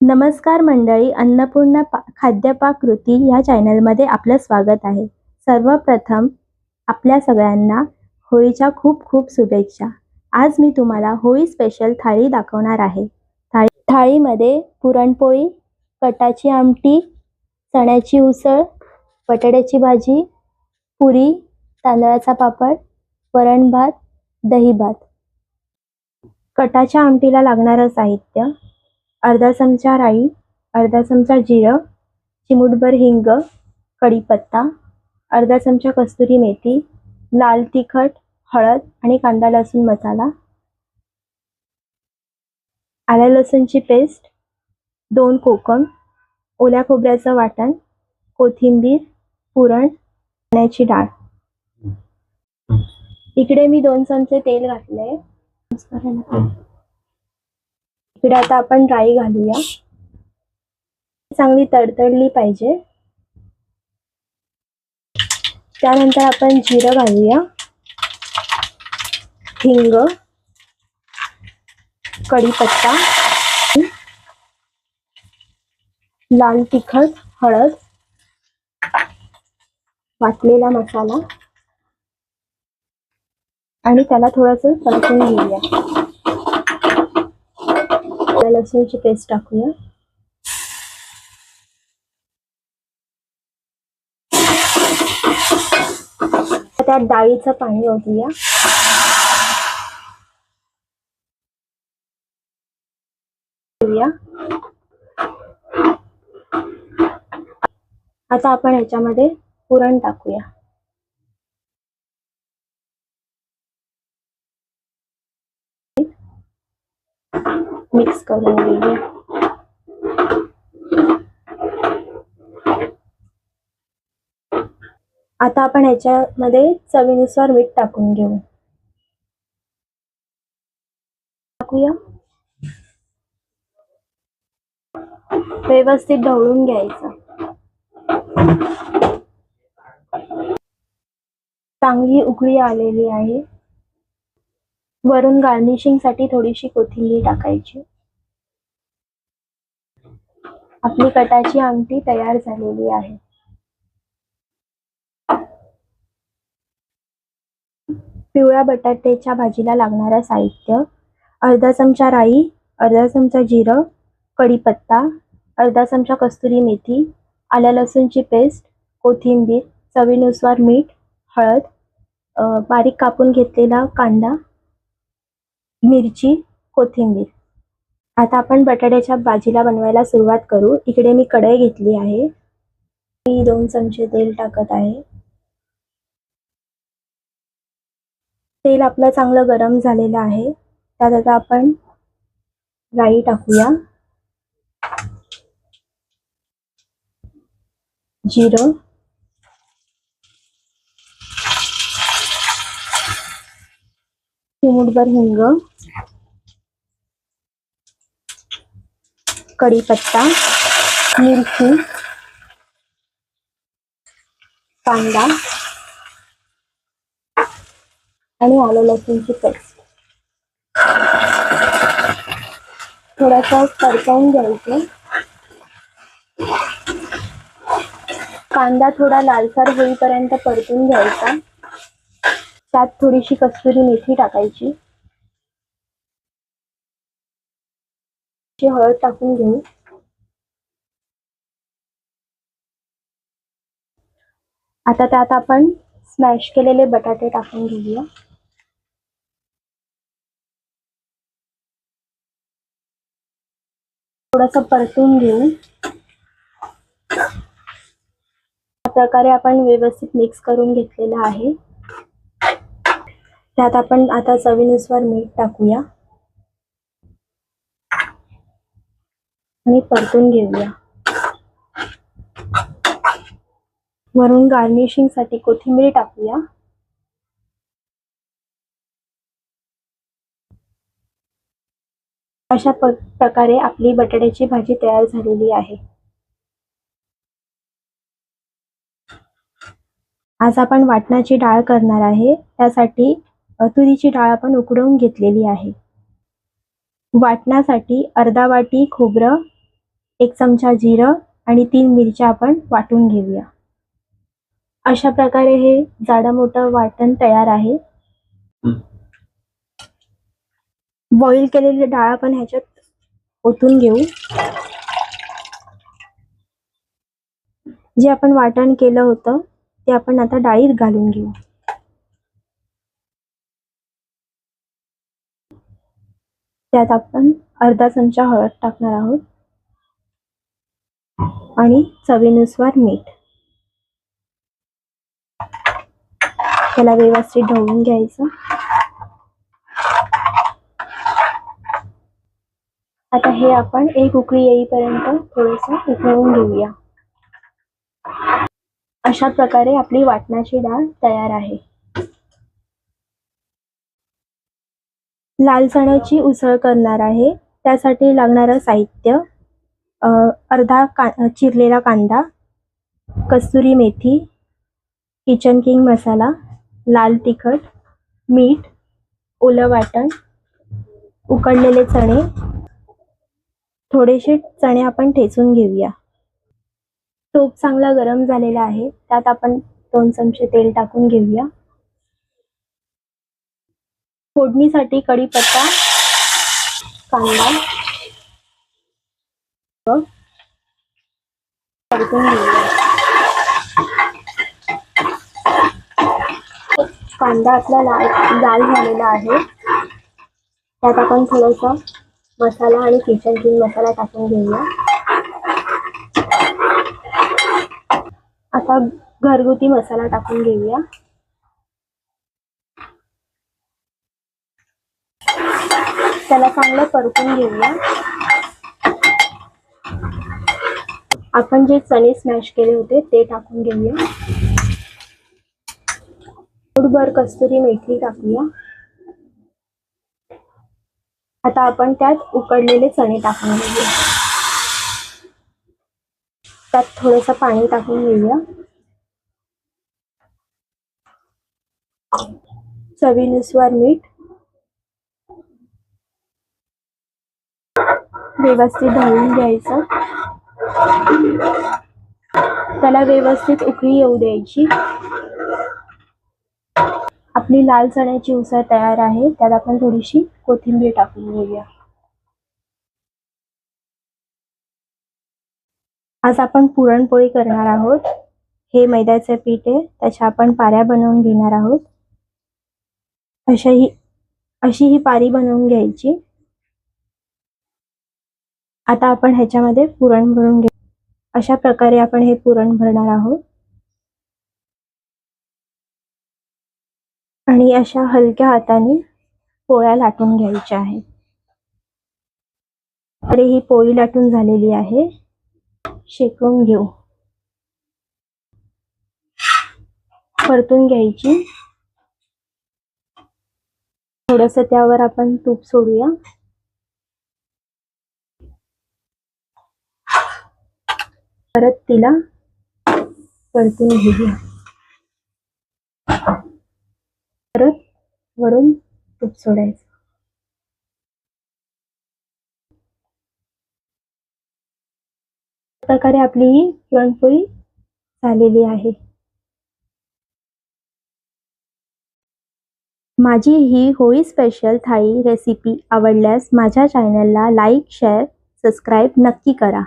नमस्कार मंडळी अन्नपूर्णा पा खाद्यपाकृती या चॅनलमध्ये आपलं स्वागत आहे. सर्वप्रथम आपल्या सगळ्यांना होळीच्या खूप खूप शुभेच्छा. आज मी तुम्हाला होळी स्पेशल थाळी दाखवणार आहे. थाळी थाळीमध्ये पुरणपोळी कटाची आमटी चण्याची उसळ बटाट्याची भाजी पुरी तांदळाचा पापड वरण भात दही भात. कटाच्या आमटीला लागणारं साहित्य अर्धा चमचा राई अर्धा चमचा जिरं चिमूटभर हिंग कढीपत्ता अर्धा चमचा कस्तुरी मेथी लाल तिखट हळद आणि कांदा लसूण मसाला आल्या लसूणची पेस्ट दोन कोकम ओल्या खोबऱ्याचं वाटण कोथिंबीर पुरण चण्याची डाळ. इकडे मी दोन चमचे तेल घातले इकडे आता आपण राई घालूया. चांगली तडतडली पाहिजे. त्यानंतर आपण जिरं घालूया. हिंग कढीपत्ता लाल तिखट हळद वाटलेला मसाला. आणि त्याला थोडंसं परतून घेऊया. आलं लसूणची पेस्ट टाकूया. त्यात डाळीचं पाणी ओतूया. आता आपण ह्याच्यामध्ये पुरण टाकूया. मिक्स करून घेऊया आता आपण याच्यामध्ये चवीनुसार मीठ टाकून घेऊ. टाकूया. व्यवस्थित ढवळून घ्यायचं. चांगली उकळी आलेली आहे. वरून गार्निशिंगसाठी थोडीशी कोथिंबीर टाकायची. आपली कटाची आमटी तयार झालेली आहे. पिवळ्या बटाट्याच्या भाजीला लागणारं साहित्य अर्धा चमचा राई अर्धा चमचा जिरं कढीपत्ता अर्धा चमचा कस्तुरी मेथी आल्या लसूणची पेस्ट कोथिंबीर चवीनुसार मीठ हळद बारीक कापून घेतलेला कांदा मिरची कोथिंबीर. आता आपण बटाट्याच्या भाजीला बनवायला सुरुवात करू. इकडे मी कढई घेतली आहे. मी दोन चमचे तेल टाकत आहे. तेल आपलं चांगलं गरम झालेलं आहे. त्यात आता आपण राई टाकूया. जिरं. चिमुटभर हिंग. कढीपत्ता मिरची कांदा आणि आलं लसूणची पेस्ट. थोडासा परतवून घ्यायचं. कांदा थोडा लालसर होईपर्यंत परतून घ्यायचा. त्यात थोडीशी कस्तुरी मेथी टाकायची. हळद टाकून घेऊ आता त्यात आपण स्मॅश केलेले बटाटे टाकून घेऊया. थोडस परतून घेऊ. प्रकारे आपण व्यवस्थित मिक्स करून घेतलेलं आहे. त्यात आपण आता चवीनुसार मीठ टाकूया. आणि परतून घेऊया. वरून गार्निशिंगसाठी कोथिंबीर टाकूया. अशा प्रकारे आपली बटाट्याची भाजी तयार झालेली आहे. आज आपण वाटणाची डाळ करणार आहे. त्यासाठी तुरीची डाळ आपण उकडवून घेतलेली आहे. वाटण्यासाठी अर्धा वाटी खोबरं एक चमचा जिरं आणि तीन मिरच्या आपण वाटून घेऊया. अशा प्रकारे हे जाडं मोठं वाटण तयार आहे. बॉईल केलेली डाळ आपण ह्याच्यात ओतून घेऊ. जे आपण वाटण केलं होतं ते आपण आता डाळीत घालून घेऊ. त्यात आपण अर्धा चमचा हळद टाकणार आहोत. आणि चवीनुसार मीठ. त्याला व्यवस्थित ढवळून घ्यायचं. आता हे आपण एक उकळी येईपर्यंत थोडस उकळून घेऊया. अशा प्रकारे आपली वाटणाची डाळ तयार आहे. लाल चण्याची उसळ करणार आहे. त्यासाठी लागणारं साहित्य अर्धा का चिरलेला कांदा कस्तुरी मेथी किचन किंग मसाला लाल तिखट मीठ ओलं वाटण उकडलेले चणे थोडेसे चणे आपण ठेचून घेऊया. तूप चांगला गरम झालेला आहे त्यात आपण दोन चमचे तेल टाकून घेऊया. फोडणीसाठी कढीपत्ता कांदा कांदा आपला लाल लाल झालेला आहे. त्यात आपण थोडासा मसाला आणि किचन किंग मसाला टाकून घेऊया. आता घरगुती मसाला टाकून घेऊया. त्याला चांगलं परतून घेऊया. आपण जे चणे स्मॅश केले होते ते टाकून घेऊया. फुटभर कस्तुरी मेथी टाकूया. आता आपण त्यात उकडलेले चणे टाकून घेऊया. त्यात थोडस पाणी टाकून घेऊया. चवीनुसार मीठ. व्यवस्थित ढवळून घ्यायचं. त्याला व्यवस्थित उकळी येऊ द्यायची. आपली लाल चण्याची उसळ तयार आहे. त्यात आपण थोडीशी कोथिंबीर टाकून घेऊया. आज आपण पुरणपोळी करणार आहोत. हे मैद्याचे पीठ आहे. त्याच्या आपण पाऱ्या बनवून घेणार आहोत. अशा ही अशी ही पारी बनवून घ्यायची. आता आपण ह्याच्यामध्ये पुरण भरून घेऊ. अशा प्रकारे आपण हे पुरण भरणार आहोत. आणि अशा हलक्या हाताने पोळ्या लाटून घ्यायच्या आहेत. अरे ही पोळी लाटून झालेली आहे. शेकून घेऊ. परतून घ्यायची. थोडस त्यावर आपण तूप सोडूया. परत तिला परतून घेऊया. परत वरून तूप सोडायचं. प्रकारे आपली ही पुरणपोळी झालेली आहे. माझी ही होळी स्पेशल थाळी रेसिपी आवडल्यास माझ्या चॅनलला लाईक शेअर सबस्क्राईब नक्की करा.